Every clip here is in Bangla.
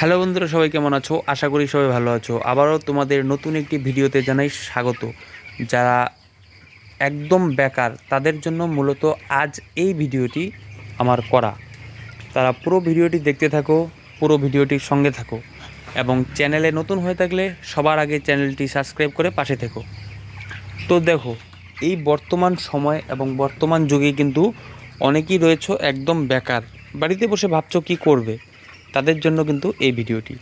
হ্যালো বন্ধুরা, সবাই কেমন আছো? আশা করি সবাই ভালো আছো। আবারও তোমাদের নতুন একটি ভিডিওতে জানাই স্বাগত। যারা একদম বেকার, তাদের জন্য মূলত আজ এই ভিডিওটি আমার করা। তারা পুরো ভিডিওটি দেখতে থাকো, পুরো ভিডিওটির সঙ্গে থাকো এবং চ্যানেলে নতুন হয়ে থাকলে সবার আগে চ্যানেলটি সাবস্ক্রাইব করে পাশে থেকো। তো দেখো, এই বর্তমান সময় এবং বর্তমান যুগে কিন্তু অনেকেই রয়েছে একদম বেকার। বাড়িতে বসে ভাবছ কি করবে? তাদের জন্য কিন্তু এই ভিডিওটি।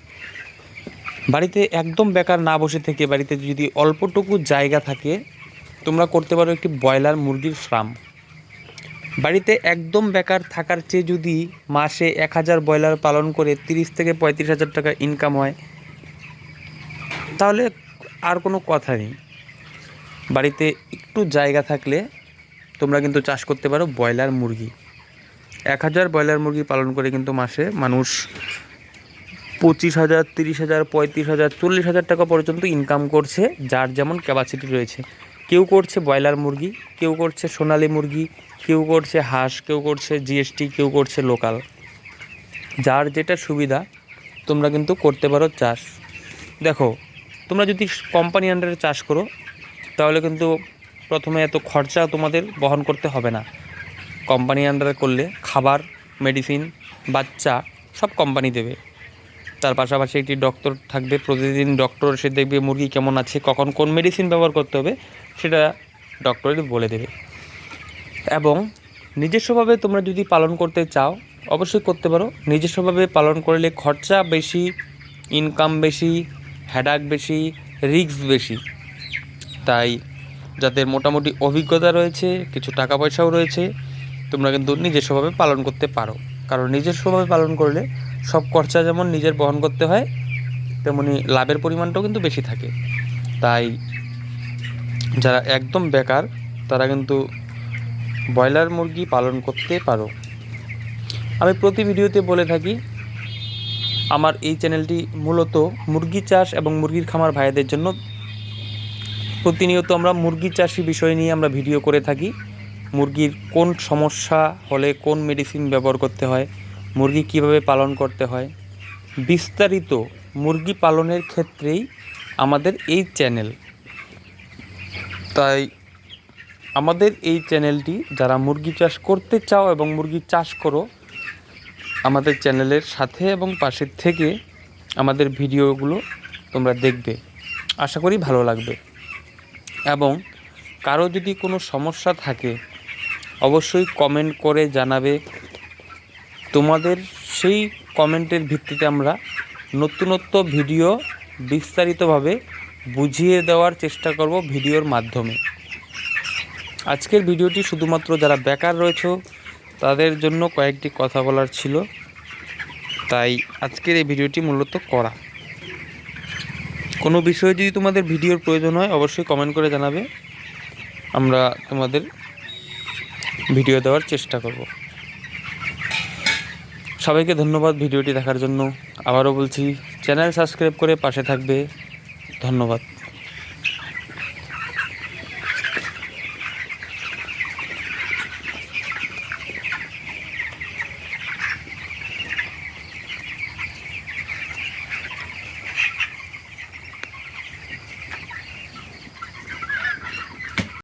বাড়িতে একদম বেকার না বসে থেকে বাড়িতে যদি অল্পটুকু জায়গা থাকে, তোমরা করতে পারো একটি ব্রয়লার মুরগির ফার্ম বাড়িতে একদম বেকার থাকার চেয়ে যদি মাসে এক হাজার ব্রয়লার পালন করে তিরিশ থেকে পঁয়ত্রিশ হাজার টাকা ইনকাম হয়, তাহলে আর কোনো কথা নেই। বাড়িতে একটু জায়গা থাকলে তোমরা কিন্তু চাষ করতে পারো ব্রয়লার মুরগি। এক হাজার ব্রয়লার মুরগি পালন করে কিন্তু মাসে মানুষ পঁচিশ হাজার, তিরিশ হাজার, পঁয়ত্রিশ হাজার, চল্লিশ হাজার টাকা পর্যন্ত ইনকাম করছে, যার যেমন ক্যাপাসিটি রয়েছে। কেউ করছে ব্রয়লার মুরগি, কেউ করছে সোনালি মুরগি, কেউ করছে হাঁস, কেউ করছে জিএসটি কেউ করছে লোকাল যার যেটা সুবিধা, তোমরা কিন্তু করতে পারো চাষ। দেখো, তোমরা যদি কোম্পানি আন্ডারে চাষ করো, তাহলে কিন্তু প্রথমে এত খরচা তোমাদের বহন করতে হবে না। কোম্পানি আন্ডারে করলে খাবার মেডিসিন বাচ্চা সব কোম্পানি দেবে। তার পাশাপাশি একটি ডক্টর থাকবে, প্রতিদিন ডক্টর সে দেখবে মুরগি কেমন আছে, কখন কোন মেডিসিন ব্যবহার করতে হবে, সেটা ডক্টরই বলে দেবে। এবং নিজস্বভাবে তোমরা যদি পালন করতে চাও, অবশ্যই করতে পারো। নিজস্বভাবে পালন করলে খরচা বেশি ইনকাম বেশি হ্যাডাক বেশি রিস্ক বেশি। তাই যাদের মোটামুটি অভিজ্ঞতা রয়েছে, কিছু টাকা পয়সাও রয়েছে তোমরা কিন্তু নিজস্বভাবে পালন করতে পারো। কারণ নিজস্বভাবে পালন করলে সব খরচা যেমন নিজের বহন করতে হয়, তেমনি লাভের পরিমাণটাও কিন্তু বেশি থাকে। তাই যারা একদম বেকার, তারা কিন্তু ব্রয়লার মুরগি পালন করতে পারো। আমি প্রতি ভিডিওতে বলে থাকি, আমার এই চ্যানেলটি মূলত মুরগি চাষ এবং মুরগির খামার ভাইদের জন্য। প্রতিনিয়ত আমরা মুরগি চাষি বিষয় নিয়ে আমরা ভিডিও করে থাকি। মুরগির কোন সমস্যা হলে কোন মেডিসিন ব্যবহার করতে হয়, মুরগি কীভাবে পালন করতে হয়, বিস্তারিত মুরগি পালনের ক্ষেত্রেই আমাদের এই চ্যানেল তাই আমাদের এই চ্যানেলটি যারা মুরগি চাষ করতে চাও এবং মুরগি চাষ করো, আমাদের চ্যানেলের সাথে এবং পাশের থেকে আমাদের ভিডিওগুলো তোমরা দেখবে। আশা করি ভালো লাগবে। এবং কারও যদি কোনো সমস্যা থাকে অবশ্যই কমেন্ট করে জানাবে। তোমাদের সেই কমেন্টের ভিত্তিতে আমরা নতুনত্ব ভিডিও বিস্তারিতভাবে বুঝিয়ে দেওয়ার চেষ্টা করব ভিডিওর মাধ্যমে। আজকের ভিডিওটি শুধুমাত্র যারা বেকার রয়েছে, তাদের জন্য কয়েকটি কথা বলার ছিল। তাই আজকের এই ভিডিওটি মূলত করা। কোনো বিষয়ে যদি তোমাদের ভিডিওর প্রয়োজন হয়, অবশ্যই কমেন্ট করে জানাবে। আমরা তোমাদের ভিডিও দেওয়ার চেষ্টা করব। সবাইকে ধন্যবাদ ভিডিওটি দেখার জন্য। আবারও বলছি, চ্যানেল সাবস্ক্রাইব করে পাশে থাকবে। ধন্যবাদ।